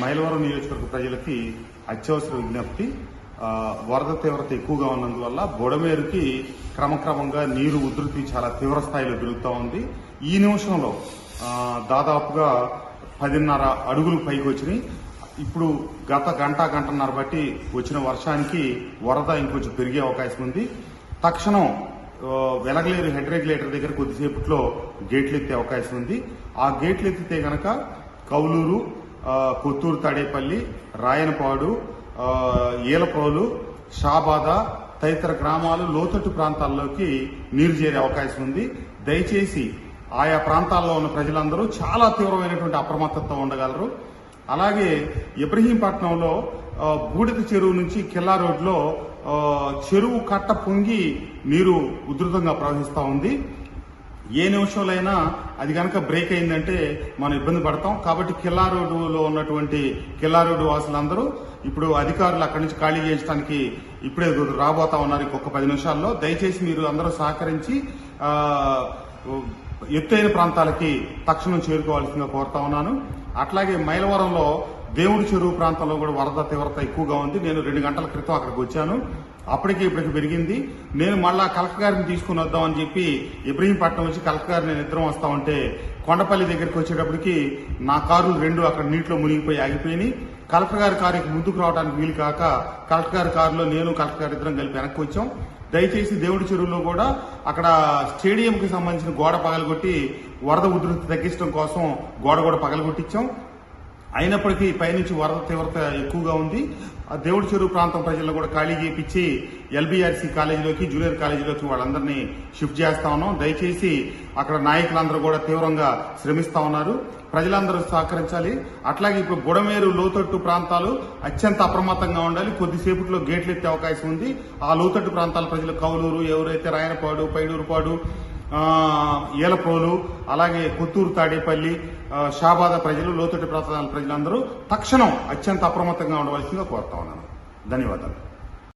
మైలవరం నియోజకవర్గ ప్రజలకి అత్యవసర విజ్ఞప్తి వరద తీవ్రత ఎక్కువగా ఉన్నందువల్ల బొడమేరుకి క్రమక్రమంగా నీరు ఉధృతి చాలా తీవ్ర స్థాయిలో పెరుగుతూ ఉంది. ఈ నిమిషంలో దాదాపుగా పదిన్నర అడుగులు పైకి వచ్చినాయి. ఇప్పుడు గత గంట గంటన్నర బట్టి వచ్చిన వర్షానికి వరద ఇంకొంచెం పెరిగే అవకాశం ఉంది. తక్షణం వెలగలేరు హెడ్ రెగ్యులేటర్ దగ్గర కొద్దిసేపట్లో గేట్లు ఎత్తే అవకాశం ఉంది. ఆ గేట్లు ఎత్తితే గనక కౌలూరు పుత్తూరు కొత్తూరు తాడేపల్లి రాయనపాడు ఏలపోలు ఈలప్రోలు షాబాద తదితర గ్రామాలు లోతట్టు ప్రాంతాల్లోకి నీరు చేరే అవకాశం ఉంది. దయచేసి ఆయా ప్రాంతాల్లో ఉన్న ప్రజలందరూ చాలా తీవ్రమైనటువంటి అప్రమత్తతో ఉండగలరు. అలాగే ఇబ్రహీంపట్నంలో బూడిద చెరువు నుంచి కిల్లా రోడ్లో చెరువు కట్ట పొంగి నీరు ఉధృతంగా ప్రవహిస్తూ ఉంది. ఏ నిమిషంలో అయినా అది కనుక బ్రేక్ అయిందంటే మనం ఇబ్బంది పడతాం. కాబట్టి కిల్లా రోడ్డులో ఉన్నటువంటి కిల్లా రోడ్డు వాసులందరూ ఇప్పుడు అధికారులు అక్కడి నుంచి ఖాళీ చేయడానికి ఇప్పుడే రాబోతా ఉన్నారు ఇంకొక పది నిమిషాల్లో. దయచేసి మీరు అందరూ సహకరించి ఎత్తైన ప్రాంతాలకి తక్షణం చేరుకోవాల్సిందిగా కోరుతా ఉన్నాను. అట్లాగే మైలవరంలో దేవుడి చెరువు ప్రాంతంలో కూడా వరద తీవ్రత ఎక్కువగా ఉంది. నేను రెండు గంటల క్రితం అక్కడికి వచ్చాను. అప్పటికి ఇప్పటికి పెరిగింది. నేను మళ్ళా కలెక్టర్ గారిని తీసుకుని వద్దామని చెప్పి ఇబ్రహీంపట్నం వచ్చి కలెక్టర్ గారు నేను ఇద్దరం వస్తామంటే కొండపల్లి దగ్గరికి వచ్చేటప్పటికి నా కారులు రెండు అక్కడ నీటిలో మునిగిపోయి ఆగిపోయినాయి. కలెక్టర్ గారి కారుకి ముందుకు రావడానికి వీలు కాక కలెక్టర్ గారి కారులో నేను కలెక్టర్ గారి ఇద్దరం కలిపి వెనక్కి వచ్చాం. దయచేసి దేవుడి చెరువులో కూడా అక్కడ స్టేడియంకి సంబంధించిన గోడ పగలగొట్టి వరద ఉధృతి తగ్గించడం కోసం గోడ కూడా పగలగొట్టించాం. అయినప్పటికీ పైనుంచి వరద తీవ్రత ఎక్కువగా ఉంది. ఆ దేవుడి చెరువు ప్రాంతం ప్రజలను కూడా ఖాళీ చేయించి ఎల్బీఆర్సీ కాలేజీలోకి జూనియర్ కాలేజీలోకి వాళ్ళందరినీ షిఫ్ట్ చేస్తా ఉన్నాం. దయచేసి అక్కడ నాయకులందరూ కూడా తీవ్రంగా శ్రమిస్తా ఉన్నారు. ప్రజలందరూ సహకరించాలి. అట్లాగే ఇప్పుడు బుడమేరు లోతట్టు ప్రాంతాలు అత్యంత అప్రమత్తంగా ఉండాలి. కొద్దిసేపట్లో గేట్లు ఎత్తే అవకాశం ఉంది. ఆ లోతట్టు ప్రాంతాల ప్రజలు కౌలూరు ఎవరైతే రాయనపాడు పైడూరుపాడు ఏలపోలు ఏలప్రోలు అలాగే కొత్తూరు తాడేపల్లి షాబాద ప్రజలు లోతుటి ప్రాంతాల ప్రజలందరూ తక్షణం అత్యంత అప్రమత్తంగా ఉండవలసిందిగా కోరుతా ఉన్నాను. ధన్యవాదాలు.